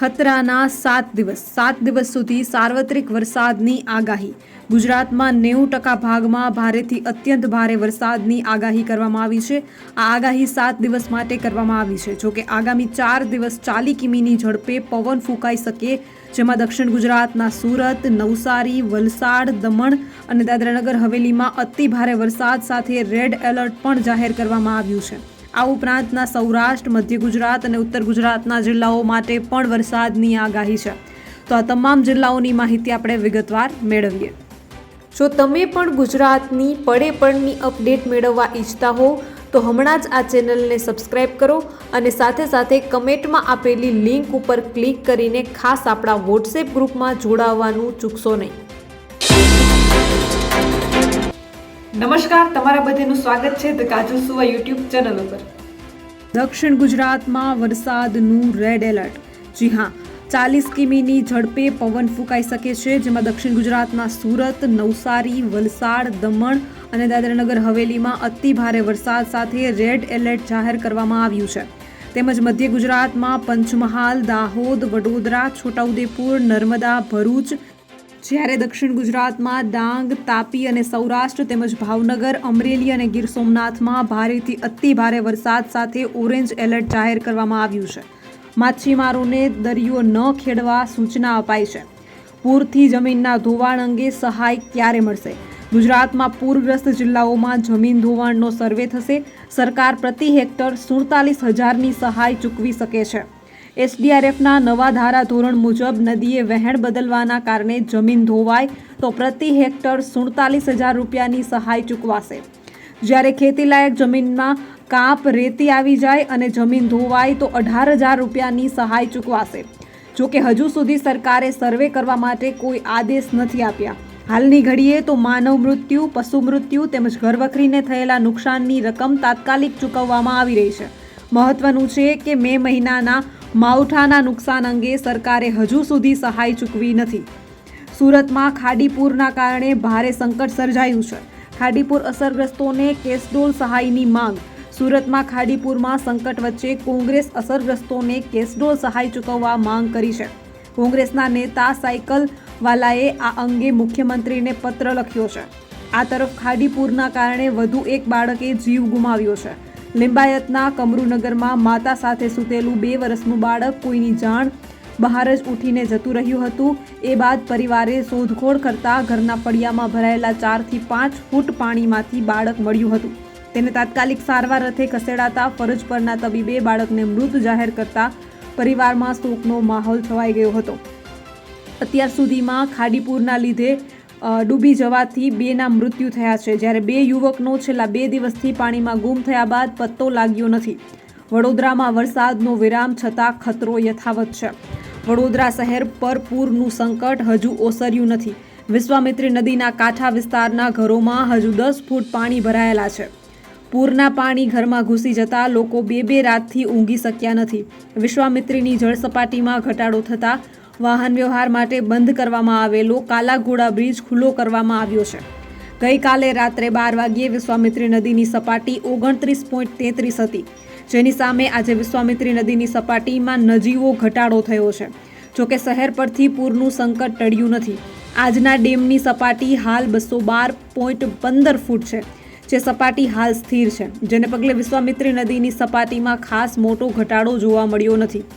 ખતરાના સાત દિવસ. સાત દિવસ સુધી સાર્વત્રિક વરસાદની આગાહી. ગુજરાતમાં નેવું ટકા ભાગમાં ભારેથી અત્યંત ભારે વરસાદની આગાહી કરવામાં આવી છે. આ આગાહી સાત દિવસ માટે કરવામાં આવી છે. જોકે આગામી ચાર દિવસ ચાલી કિમીની ઝડપે પવન ફૂંકાઈ શકે, જેમાં દક્ષિણ ગુજરાતના સુરત, નવસારી, વલસાડ, દમણ અને દાદરાનગર હવેલીમાં અતિ ભારે વરસાદ સાથે રેડ એલર્ટ પણ જાહેર કરવામાં આવ્યું છે. આ ઉપરાંતના સૌરાષ્ટ્ર, મધ્ય ગુજરાત અને ઉત્તર ગુજરાતના જિલ્લાઓ માટે પણ વરસાદની આગાહી છે. તો આ તમામ જિલ્લાઓની માહિતી આપણે વિગતવાર મેળવીએ. જો તમે પણ ગુજરાતની પડે પડની અપડેટ મેળવવા ઈચ્છતા હો, તો હમણાં જ આ ચેનલને સબસ્ક્રાઇબ કરો અને સાથે સાથે કમેન્ટમાં આપેલી લિંક ઉપર ક્લિક કરીને ખાસ આપણા વોટ્સએપ ગ્રુપમાં જોડાવવાનું ચૂકશો નહીં. નમસ્કાર, તમારા બધાનું સ્વાગત છે ધ કાજલ સુવા યુટ્યુબ ચેનલ ઉપર. દક્ષિણ ગુજરાતમાં વરસાદનું રેડ એલર્ટ જી હા, ચાલીસ કિમીની ઝડપે પવન ફૂંકાઈ શકે છે, જેમાં દક્ષિણ ગુજરાતના સુરત, નવસારી, વલસાડ, દમણ અને દાદરાનગર હવેલીમાં અતિ ભારે વરસાદ સાથે રેડ એલર્ટ જાહેર કરવામાં આવ્યું છે. તેમજ મધ્ય ગુજરાતમાં પંચમહાલ, દાહોદ, વડોદરા, છોટાઉદેપુર, નર્મદા, ભરૂચ જ્યારે દક્ષિણ ગુજરાતમાં ડાંગ, તાપી અને સૌરાષ્ટ્ર તેમજ ભાવનગર, અમરેલી અને ગીર સોમનાથમાં ભારેથી અતિ ભારે વરસાદ સાથે ઓરેન્જ એલર્ટ જાહેર કરવામાં આવ્યું છે. માછીમારોને દરિયો ન ખેડવા સૂચના અપાઈ છે. પૂરથી જમીનના ધોવાણ અંગે સહાય ક્યારે મળશે? ગુજરાતમાં પૂરગ્રસ્ત જિલ્લાઓમાં જમીન ધોવાણનો સર્વે થશે. સરકાર પ્રતિ હેક્ટર સુડતાલીસ હજારની સહાય ચૂકવી શકે છે. એસડીઆરએફના નવા ધારા ધોરણ મુજબ નદીએ વહેણ બદલવાના કારણે જમીન ધોવાય તો પ્રતિ હેક્ટર સુડતાલીસ હજાર રૂપિયાની સહાય ચૂકવાશે. જ્યારે ખેતીલાયક જમીનમાં કાપ રેતી આવી જાય અને જમીન ધોવાય તો અઢાર હજાર રૂપિયાની સહાય ચૂકવાશે. જોકે હજુ સુધી સરકારે સર્વે કરવા માટે કોઈ આદેશ નથી આપ્યા. હાલની ઘડીએ તો માનવ મૃત્યુ, પશુ મૃત્યુ તેમજ ઘરવખરીને થયેલા નુકસાનની રકમ તાત્કાલિક ચૂકવવામાં આવી રહી છે. મહત્વનું છે કે મે મહિનાના માવઠાના નુકસાન અંગે સરકારે હજુ સુધી સહાય ચૂકવી નથી. સુરતમાં ખાડીપુરના કારણે ભારે સંકટ સર્જાયું છે. ખાડીપુર અસરગ્રસ્તોને કેસડોલ સહાયની માંગ. સુરતમાં ખાડીપુરમાં સંકટ વચ્ચે કોંગ્રેસ અસરગ્રસ્તોને કેસડોલ સહાય ચૂકવવા માંગ કરી છે. કોંગ્રેસના નેતા સાયકલ વાલાએ આ અંગે મુખ્યમંત્રીને પત્ર લખ્યો છે. આ તરફ ખાડીપુરના કારણે વધુ એક બાળકે જીવ ગુમાવ્યો છે. લિંબાયતના કમરુનગરમાં માતા સાથે સૂતેલું બે વર્ષનું બાળક કોઈની જાણ બહાર જ ઉઠીને જતું રહ્યું હતું. એ બાદ પરિવારે શોધખોળ કરતા ઘરના ફળિયામાં ભરાયેલા ચારથી પાંચ ફૂટ પાણીમાંથી બાળક મળ્યું હતું. તેને તાત્કાલિક સારવાર અર્થે ખસેડાતા ફરજ પરના તબીબે બાળકને મૃત જાહેર કરતા પરિવારમાં શોકનો માહોલ છવાઈ ગયો હતો. અત્યાર સુધીમાં ખાડીપુરના લીધે ડૂબી જવાથી બેના મૃત્યુ થયા છે. જ્યારે બે યુવકનો છેલ્લા બે દિવસથી પાણીમાં ગુમ થયા બાદ પત્તો લાગ્યો નથી. વડોદરામાં વરસાદનો વિરામ છતાં ખતરો યથાવત છે. વડોદરા શહેર પર પૂરનું સંકટ હજુ ઓસર્યું નથી. વિશ્વામિત્રી નદીના કાંઠા વિસ્તારના ઘરોમાં હજુ દસ ફૂટ પાણી ભરાયેલા છે. પૂરના પાણી ઘરમાં ઘૂસી જતા લોકો બે બે રાતથી ઊંઘી શક્યા નથી. વિશ્વામિત્રીની જળસપાટીમાં ઘટાડો થતાં વાહન વ્યવહાર માટે બંધ કરવામાં આવેલો કાલાઘોડા બ્રિજ ખુલ્લો કરવામાં આવ્યો છે. ગઈકાલે રાત્રે બાર વાગ્યે વિશ્વામિત્રી નદીની સપાટી ઓગણત્રીસ પોઈન્ટ તેત્રીસ હતી. જેની સામે આજે વિશ્વામિત્રી નદીની સપાટીમાં નજીવો ઘટાડો થયો છે. જોકે શહેર પરથી પૂરનું સંકટ ટળ્યું નથી. આજના ડેમની સપાટી હાલ બસો બાર પોઈન્ટ પંદર ફૂટ છે, જે સપાટી હાલ સ્થિર છે. જેને પગલે વિશ્વામિત્રી નદીની સપાટીમાં ખાસ મોટો ઘટાડો જોવા મળ્યો નથી.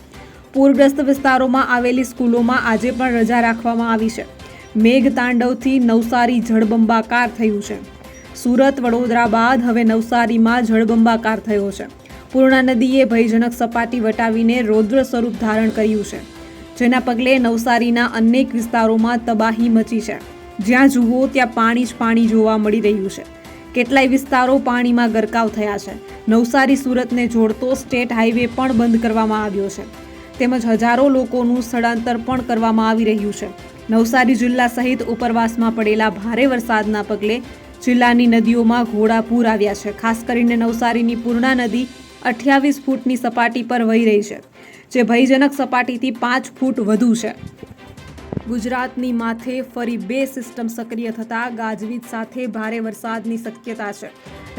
પૂરગ્રસ્ત વિસ્તારોમાં આવેલી સ્કૂલોમાં આજે પણ રજા રાખવામાં આવી છે. મેઘ તાંડવથી નવસારી જળબંબાકાર થયું છે. સુરત, વડોદરા બાદ હવે નવસારીમાં જળબંબાકાર થયો છે. પૂર્ણા નદીએ ભયજનક સપાટી વટાવીને રૌદ્ર સ્વરૂપ ધારણ કર્યું છે. જેના પગલે નવસારીના અનેક વિસ્તારોમાં તબાહી મચી છે. જ્યાં જુઓ ત્યાં પાણી જ પાણી જોવા મળી રહ્યું છે. કેટલાય વિસ્તારો પાણીમાં ગરકાવ થયા છે. નવસારી, સુરતને જોડતો સ્ટેટ હાઈવે પણ બંધ કરવામાં આવ્યો છે. તેમજ હજારો લોકોનું સ્થળાંતર પણ કરવામાં આવી રહ્યું છે. નવસારી જિલ્લા સહિત ઉપરવાસમાં પડેલા ભારે વરસાદના પગલે જિલ્લાની નદીઓમાં ઘોડાપૂર આવ્યા છે. ખાસ કરીને નવસારીની પૂર્ણા નદી અઠ્યાવીસ ફૂટની સપાટી પર વહી રહી છે, જે ભયજનક સપાટીથી પાંચ ફૂટ વધુ છે. ગુજરાતની માથે ફરી બે સિસ્ટમ સક્રિય થતા ગાજવીજ સાથે ભારે વરસાદની શક્યતા છે.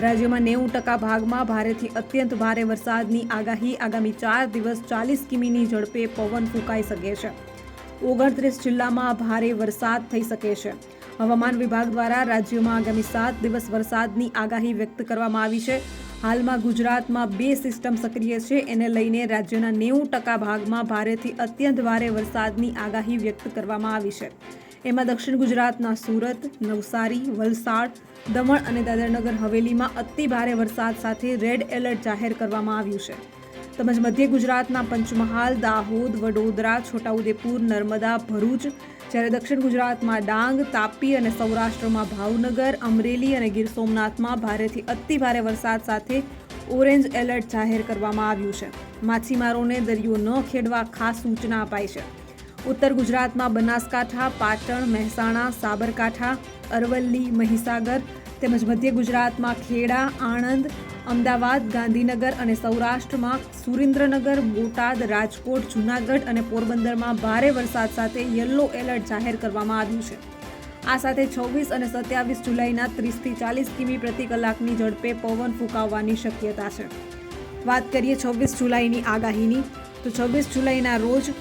રાજ્યમાં નેવું ટકા ભાગમાં ભારેથી અત્યંત ભારે વરસાદની આગાહી આગામી ચાર દિવસ ચાલીસ કિમીની ઝડપે પવન ફૂંકાઈ શકે છે. ઓગણત્રીસ જિલ્લામાં ભારે વરસાદ થઈ શકે છે. હવામાન વિભાગ દ્વારા રાજ્યમાં આગામી સાત દિવસ વરસાદની આગાહી વ્યક્ત કરવામાં આવી છે. હાલમાં ગુજરાતમાં બે સિસ્ટમ સક્રિય છે. એને લઈને રાજ્યના નેવું ટકા ભાગમાં ભારેથી અત્યંત ભારે વરસાદની આગાહી વ્યક્ત કરવામાં આવી છે. એમાં દક્ષિણ ગુજરાતના સુરત, નવસારી, વલસાડ, દમણ અને દાદરનગર હવેલીમાં અતિ ભારે વરસાદ સાથે રેડ એલર્ટ જાહેર કરવામાં આવ્યું છે. તેમજ મધ્ય ગુજરાતના પંચમહાલ, દાહોદ, વડોદરા, છોટાઉદેપુર, નર્મદા, ભરૂચ, જ્યારે દક્ષિણ ગુજરાતમાં ડાંગ, તાપી અને સૌરાષ્ટ્રમાં ભાવનગર, અમરેલી અને ગીર સોમનાથમાં ભારેથી અતિ ભારે વરસાદ સાથે ઓરેન્જ એલર્ટ જાહેર કરવામાં આવ્યું છે. માછીમારોને દરિયો ન ખેડવા ખાસ સૂચના અપાઈ છે. ઉત્તર ગુજરાતમાં બનાસકાંઠા, પાટણ, મહેસાણા, સાબરકાંઠા, અરવલ્લી, મહીસાગર તેમજ મધ્ય ગુજરાતમાં ખેડા, આણંદ, અમદાવાદ, ગાંધીનગર અને સૌરાષ્ટ્રમાં સુરેન્દ્રનગર, બોટાદ, રાજકોટ, જૂનાગઢ અને પોરબંદરમાં ભારે વરસાદ સાથે યલો એલર્ટ જાહેર કરવામાં આવ્યું છે. આ સાથે છવ્વીસ અને સત્યાવીસ જુલાઈના ત્રીસથી ચાલીસ કિમી પ્રતિ કલાકની ઝડપે પવન ફૂંકાવવાની શક્યતા છે. વાત કરીએ છવ્વીસ જુલાઈની આગાહીની, તો છવ્વીસ જુલાઈના રોજ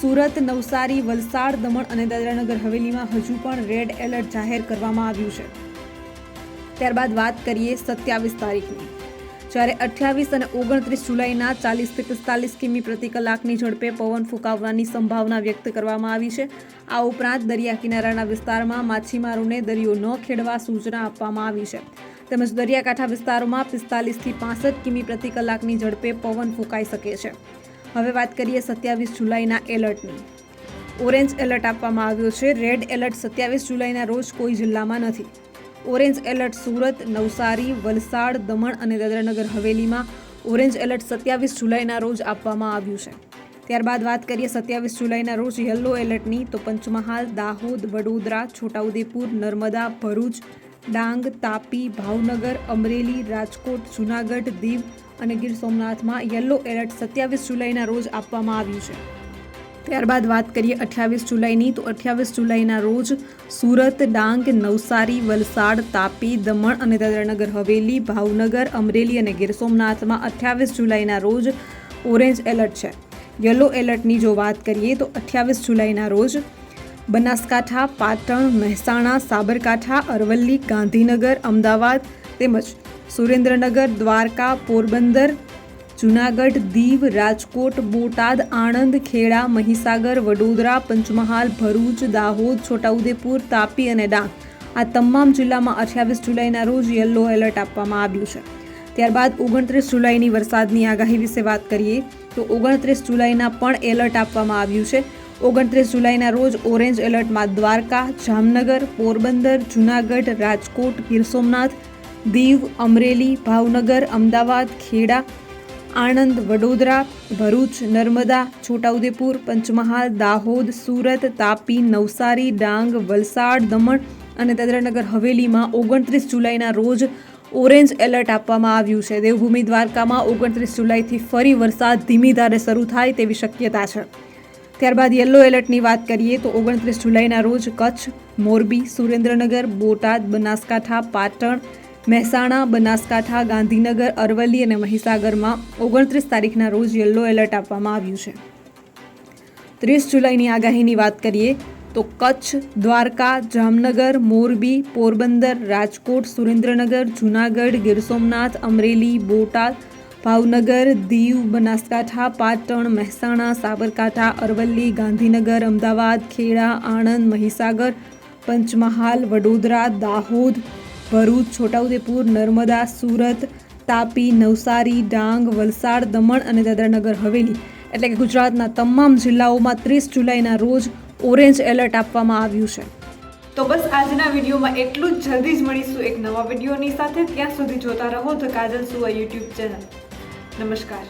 સુરત, નવસારી, વલસાડ, દમણ અને દાદરાનગર હવેલીમાં હજુ પણ રેડ એલર્ટ જાહેર કરવામાં આવ્યું છે. ત્યારબાદ વાત કરીએ સત્યાવીસ તારીખની. જ્યારે અઠ્યાવીસ અને ઓગણત્રીસ જુલાઈના ચાલીસથી પિસ્તાલીસ કિમી પ્રતિ કલાકની ઝડપે પવન ફૂંકાવવાની સંભાવના વ્યક્ત કરવામાં આવી છે. આ ઉપરાંત દરિયા કિનારાના વિસ્તારમાં માછીમારોને દરિયો ન ખેડવા સૂચના આપવામાં આવી છે. તેમજ દરિયાકાંઠા વિસ્તારોમાં પિસ્તાલીસથી પાસઠ કિમી પ્રતિ કલાકની ઝડપે પવન ફૂંકાઈ શકે છે. હવે વાત કરીએ સત્યાવીસ જુલાઈના એલર્ટની. ઓરેન્જ એલર્ટ આપવામાં આવ્યો છે. રેડ એલર્ટ સત્યાવીસ જુલાઈના રોજ કોઈ જિલ્લામાં નથી. ઓરેન્જ એલર્ટ સુરત, નવસારી, વલસાડ, દમણ અને દાદરાનગર હવેલીમાં ઓરેન્જ એલર્ટ સત્યાવીસ જુલાઈના રોજ આપવામાં આવ્યું છે. ત્યારબાદ વાત કરીએ સત્યાવીસ જુલાઈના રોજ યલો એલર્ટની, તો પંચમહાલ, દાહોદ, વડોદરા, છોટાઉદેપુર, નર્મદા, ભરૂચ, ડાંગ, તાપી, ભાવનગર, અમરેલી, રાજકોટ, જૂનાગઢ, દીવ અને ગીર સોમનાથમાં યલો એલર્ટ સત્યાવીસ જુલાઈના રોજ આપવામાં આવ્યું છે. ત્યારબાદ વાત કરીએ અઠ્યાવીસ જુલાઈની, તો અઠ્યાવીસ જુલાઈના રોજ સુરત, ડાંગ, નવસારી, વલસાડ, તાપી, દમણ અને દાદરાનગર, હવેલી, ભાવનગર, અમરેલી અને ગીર સોમનાથમાં અઠ્યાવીસ જુલાઈના રોજ ઓરેન્જ એલર્ટ છે. યલો એલર્ટની જો વાત કરીએ, તો અઠ્યાવીસ જુલાઈના રોજ બનાસકાંઠા, પાટણ, મહેસાણા, સાબરકાંઠા, અરવલ્લી, ગાંધીનગર, અમદાવાદ તેમજ સુરેન્દ્રનગર, દ્વારકા, પોરબંદર, જૂનાગઢ, દીવ, રાજકોટ, બોટાદ, આણંદ, ખેડા, મહીસાગર, વડોદરા, પંચમહાલ, ભરૂચ, દાહોદ, છોટાઉદેપુર, તાપી અને ડાંગ. આ તમામ જિલ્લામાં અઠ્યાવીસ જુલાઈના રોજ યલો એલર્ટ આપવામાં આવ્યું છે. ત્યારબાદ ઓગણત્રીસ જુલાઈની વરસાદની આગાહી વિશે વાત કરીએ, તો ઓગણત્રીસ જુલાઈના પણ એલર્ટ આપવામાં આવ્યું છે. ઓગણત્રીસ જુલાઈના રોજ ઓરેન્જ એલર્ટમાં દ્વારકા, જામનગર, પોરબંદર, જૂનાગઢ, રાજકોટ, ગીર સોમનાથ દીવ, અમરેલી, ભાવનગર, અમદાવાદ, ખેડા, આણંદ, વડોદરા, ભરૂચ, નર્મદા, છોટાઉદેપુર, પંચમહાલ, દાહોદ, સુરત, તાપી, નવસારી, ડાંગ, વલસાડ, દમણ અને દાદરાનગર હવેલીમાં ઓગણત્રીસ જુલાઈના રોજ ઓરેન્જ એલર્ટ આપવામાં આવ્યું છે. દેવભૂમિ દ્વારકામાં ઓગણત્રીસ જુલાઈથી ફરી વરસાદ ધીમી ધારે શરૂ થાય તેવી શક્યતા છે. ત્યારબાદ યલો એલર્ટની વાત કરીએ તો ઓગણત્રીસ જુલાઈના રોજ કચ્છ, મોરબી, સુરેન્દ્રનગર, બોટાદ, બનાસકાંઠા, પાટણ મહેસાણા, બનાસકાંઠા, ગાંધીનગર, અરવલ્લી અને મહીસાગરમાં ઓગણત્રીસ તારીખના રોજ યલો એલર્ટ આપવામાં આવ્યું છે. ત્રીસ જુલાઈની આગાહીની વાત કરીએ તો કચ્છ, દ્વારકા, જામનગર, મોરબી, પોરબંદર, રાજકોટ, સુરેન્દ્રનગર, જૂનાગઢ, ગીર સોમનાથ, અમરેલી, બોટાદ, ભાવનગર, દીવ, બનાસકાંઠા, પાટણ, મહેસાણા, સાબરકાંઠા, અરવલ્લી, ગાંધીનગર, અમદાવાદ, ખેડા, આણંદ, મહીસાગર, પંચમહાલ, વડોદરા, દાહોદ ભરૂચ, છોટાઉદેપુર, નર્મદા, સુરત, તાપી, નવસારી, ડાંગ, વલસાડ, દમણ અને દાદરાનગર હવેલી. એટલે કે ગુજરાતના તમામ જિલ્લાઓમાં ત્રીસ જુલાઈના રોજ ઓરેન્જ એલર્ટ આપવામાં આવ્યું છે. તો બસ આજના વિડીયોમાં એટલું જ. જલ્દી જ મળીશું એક નવા વિડીયોની સાથે. ત્યાં સુધી જોતા રહો ધ કાજલ સુવા યુટ્યુબ ચેનલ. નમસ્કાર.